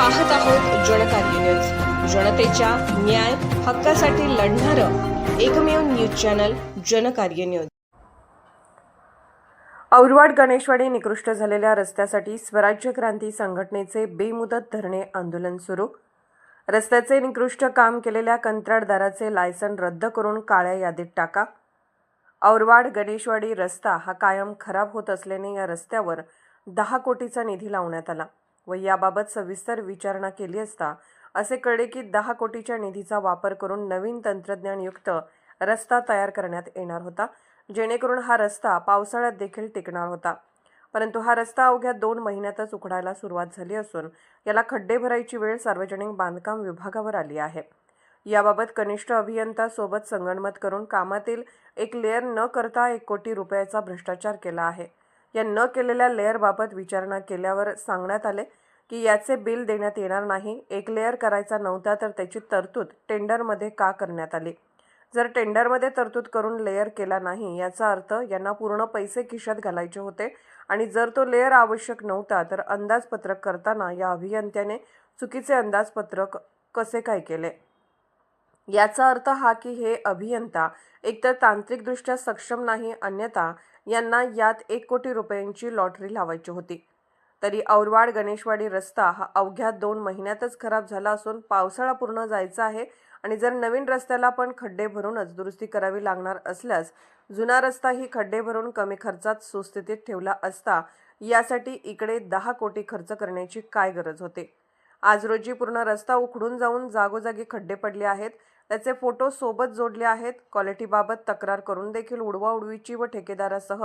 पाहत आहोत जनता न्यूज. जनतेच्या न्याय हक्कासाठी लढणारं एकमेव news channel Janakarya news. Aurwad Ganeshwadi निकृष्ट झालेल्या रस्त्यासाठी स्वराज्य क्रांती संघटनेचे बेमुदत धरणे आंदोलन सुरू. रस्त्याचे निकृष्ट काम केलेल्या कंत्राटदाराचे लायसन रद्द करून काळ्या यादीत टाका. औरवाड गणेशवाडी रस्ता हा कायम खराब होत असल्याने या रस्त्यावर दहा कोटीचा निधी लावण्यात आला. व याबाबत सविस्तर विचारणा केली असता असे कळले की दहा कोटीच्या निधीचा वापर करून नवीन तंत्रज्ञानयुक्त रस्ता तयार करण्यात येणार होता जेणेकरून हा रस्ता पावसाळ्यात देखील टिकणार होता. परंतु हा रस्ता अवघ्या दोन महिन्यातच उघडायला सुरुवात झाली असून याला खड्डे भरायची वेळ सार्वजनिक बांधकाम विभागावर आली आहे. याबाबत कनिष्ठ अभियंता सोबत संगणमत करून कामातील एक लेअर न करता एक कोटी रुपयाचा भ्रष्टाचार केला आहे. या न केलेल्या लेअरबाबत विचारणा केल्यावर सांगण्यात आले की याचे बिल देण्यात येणार नाही. एक लेअर करायचा नव्हता तर त्याची तरतूद टेंडरमध्ये का करण्यात आली? जर टेंडरमध्ये तरतूद करून लेअर केला नाही याचा अर्थ यांना पूर्ण पैसे खिशात घालायचे होते आणि जर तो लेअर आवश्यक नव्हता तर अंदाजपत्रक करताना या अभियंत्याने चुकीचे अंदाजपत्रक कसे काय केले? याचा अर्थ हा की हे अभियंता एकतर तांत्रिकदृष्ट्या सक्षम नाही अन्यथा यांना यात एक कोटी रुपयांची लॉटरी लावायची होती. तरी औरवाड गणेशवाडी रस्ता हा अवघ्या दोन महिन्यातच खराब झाला असून पावसाळा पूर्ण जायचा आहे आणि जर नवीन रस्त्याला पण खड्डे भरूनच दुरुस्ती करावी लागणार असल्यास जुना रस्ताही खड्डे भरून कमी खर्चात सुस्थितीत ठेवला असता यासाठी इकडे दहा कोटी खर्च करण्याची काय गरज होते? आज रोजी पूर्ण रस्ता उखडून जाऊन जागोजागी खड्डे पडले आहेत. त्याचे फोटो सोबत जोडले आहेत. क्वालिटीबाबत तक्रार करून देखील उडवाउडवीची व ठेकेदारासह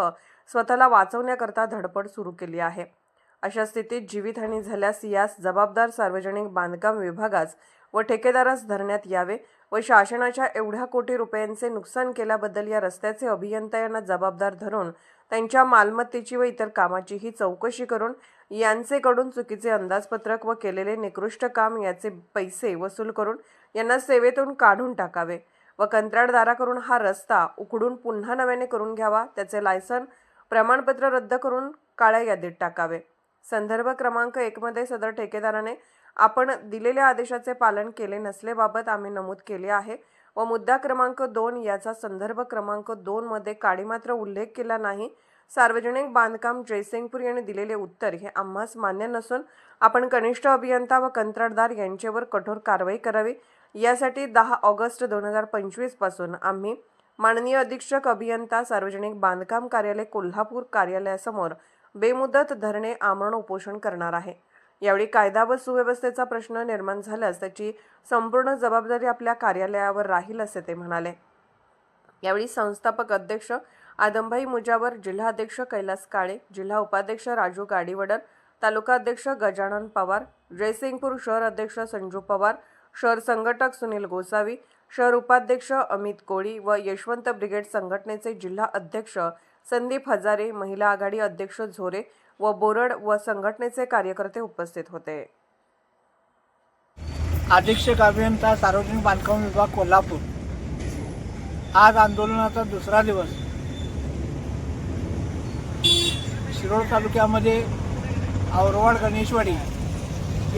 स्वतःला वाचवण्याकरता धडपड सुरू केली आहे. अशा स्थितीत जीवितहानी झाल्यास यास जबाबदार सार्वजनिक बांधकाम विभागास व ठेकेदारास धरण्यात यावे व शासनाच्या एवढ्या कोटी रुपयांचे नुकसान केल्याबद्दल या रस्त्याचे अभियंता यांना जबाबदार धरून त्यांच्या मालमत्तेची व इतर कामाचीही चौकशी करून यांचेकडून चुकीचे अंदाजपत्रक व केलेले निकृष्ट काम याचे पैसे वसूल करून यांना सेवेतून काढून टाकावे व कंत्राटदाराकडून हा रस्ता उकडून पुन्हा नव्याने करून घ्यावा त्याचे लायसन प्रमाणपत्र रद्द करून काळ्या यादीत टाकावे. संदर्भ क्रमांक एकमध्ये सदर ठेकेदाराने आपण दिलेल्या आदेशाचे पालन केले नसलेबाबत आम्ही नमूद केले आहे व मुद्दा क्रमांक दोन याचा संदर्भ क्रमांक दोनमध्ये काळी काडीमात्र उल्लेख केला नाही सार्वजनिक बांधकाम जयसिंगपूर यांनी दिलेले उत्तर हे आम्हास मान्य नसून आपण कनिष्ठ अभियंता व कंत्राटदार यांच्यावर कठोर कारवाई करावी. यासाठी दहा ऑगस्ट दोन हजार पंचवीसपासून आम्ही माननीय अधीक्षक अभियंता सार्वजनिक बांधकाम कार्यालय कोल्हापूर कार्यालयासमोर बेमुदत धरणे आमरण उपोषण करणार आहे. यावेळी कायदा व सुव्यवस्थेचा प्रश्न निर्माण झाल्यास त्याची संपूर्ण जबाबदारी आपल्या कार्यालयावर राहील असे ते म्हणाले. यावेळी संस्थापक अध्यक्ष आदमभाई मुजावर जिल्हाध्यक्ष कैलास काळे जिल्हा उपाध्यक्ष राजू गाडीवडर तालुकाध्यक्ष गजानन पवार जयसिंगपूर शहर अध्यक्ष संजू पवार शहर संघटक सुनील गोसावी शहर उपाध्यक्ष अमित कोळी व यशवंत ब्रिगेड संघटनेचे जिल्हा अध्यक्ष संदीप हजारे महिला आघाडी अध्यक्ष झोरे व बोरड व संघटनेचे कार्यकर्ते उपस्थित होते. अधीक्षक अभियंता सार्वजनिक बांधकाम विभाग कोल्हापूर. आज आंदोलनाचा दुसरा दिवस. शिरोळ तालुक्यामध्ये औरवाड गणेशवाडी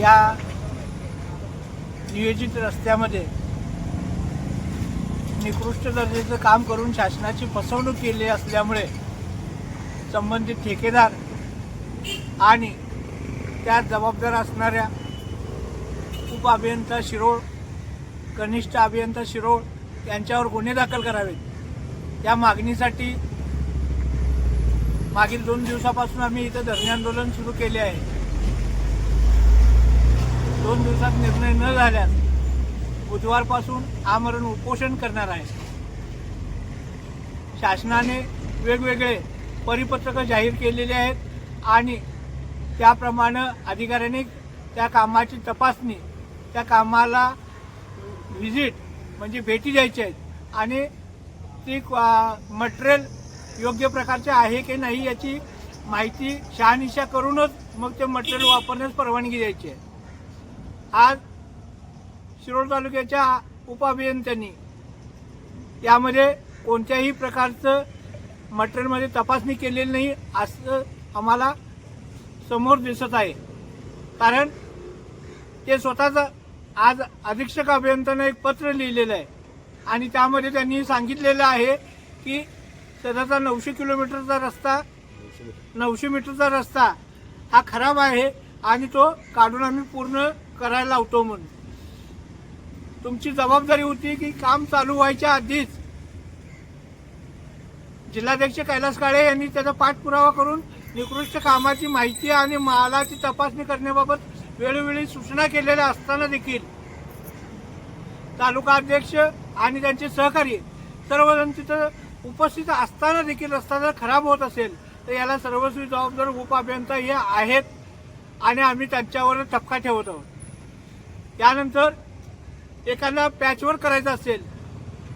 या नियोजित रस्त्यामध्ये निकृष्ट दर्जाचं काम करून शासनाची फसवणूक केली असल्यामुळे संबंधित ठेकेदार आणि त्यात जबाबदार असणाऱ्या उप अभियंता शिरोळ कनिष्ठ अभियंता शिरोळ यांच्यावर गुन्हे दाखल करावेत. या मागणीसाठी मागील दोन दिवसापासून आम्ही इथं धरणे आंदोलन सुरू केले आहे. दोन दिवसात निर्णय न झाल्यास बुधवारपासून आमरण उपोषण करणार आहे. शासनाने वेगवेगळे परिपत्रकं जाहीर केलेले आहेत आणि त्याप्रमाणे अधिकाऱ्यांनी त्या कामाची तपासणी त्या कामाला व्हिजिट म्हणजे भेटी द्यायची आहेत. आणि ती मटेरियल योग्य प्रकारचे आहे की नाही याची माहिती शहानिशा करूनच मग ते मटेरियल वापरण्यास परवानगी द्यायची आहे. आज शिरोळ तालुक्याच्या उपअभियंत्यांनी यामध्ये कोणत्याही प्रकारचं मटेरियलमध्ये तपासणी केलेली नाही असं आम्हाला समोर दिसत आहे. कारण ते स्वतःच आज अधीक्षक अभियंत्यांना एक पत्र लिहिलेलं आहे. आणि त्यामध्ये त्यांनी सांगितलेलं आहे की सध्याचा नऊशे किलोमीटरचा रस्ता नऊशे मीटरचा रस्ता हा खराब आहे आणि तो काढून आम्ही पूर्ण करायला लावतो म्हणून. तुमची जबाबदारी होती की काम चालू व्हायच्या आधीच जिल्हाध्यक्ष कैलास काळे यांनी त्याचा पाठपुरावा करून निकृष्ट कामाची माहिती आणि मालाची तपासणी करण्याबाबत वेळोवेळी सूचना केलेल्या असताना देखील तालुका अध्यक्ष आणि त्यांचे सहकारी सर्वजण तिथं उपस्थित असताना देखील रस्ता जर खराब होत असेल तर याला सर्वस्वी जबाबदार उपअभियंता हे आहेत आणि आम्ही त्यांच्यावर ठपका ठेवत आहोत. त्यानंतर एखादा पॅचवर करायचं असेल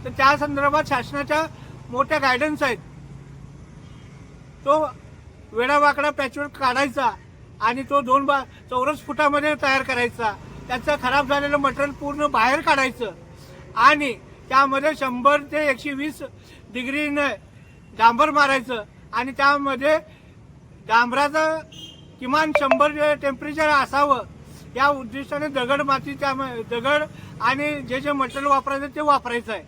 तर त्या संदर्भात शासनाच्या मोठ्या गायडन्स आहेत. तो वेडावाकडा पॅचवर काढायचा आणि तो दोन बा चौरस फुटामध्ये तयार करायचा. त्याचं खराब झालेलं मटेरियल पूर्ण बाहेर काढायचं. आणि त्यामध्ये शंभर ते एकशे वीस डिग्रीनं डांबर मारायचं आणि त्यामध्ये डांबराचं किमान शंभर टेम्परेचर असावं या उद्देशाने दगड माती त्या दगड आणि जे जे मटेरियल वापरायचं ते वापरायचं आहे.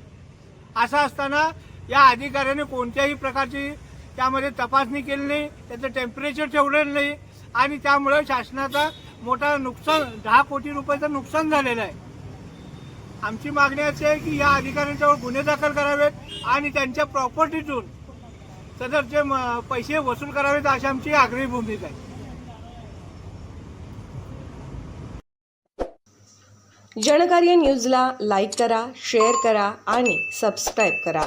असं असताना या अधिकाऱ्याने कोणत्याही प्रकारची त्यामध्ये तपासणी केली नाही त्याचं टेम्परेचर ठेवलेलं नाही आणि त्यामुळे शासनाचा मोठा नुकसान दहा कोटी रुपयाचं नुकसान झालेलं आहे. आमची मागणी अशी आहे की या अधिकाऱ्यांच्यावर गुन्हे दाखल करावेत आणि त्यांच्या प्रॉपर्टीतून सदरचे म- पैसे वसूल करावेत अशी आमची आग्रही भूमिका आहे. जनकार्य न्यूजला लाईक करा शेअर करा आणि सबस्क्राईब करा.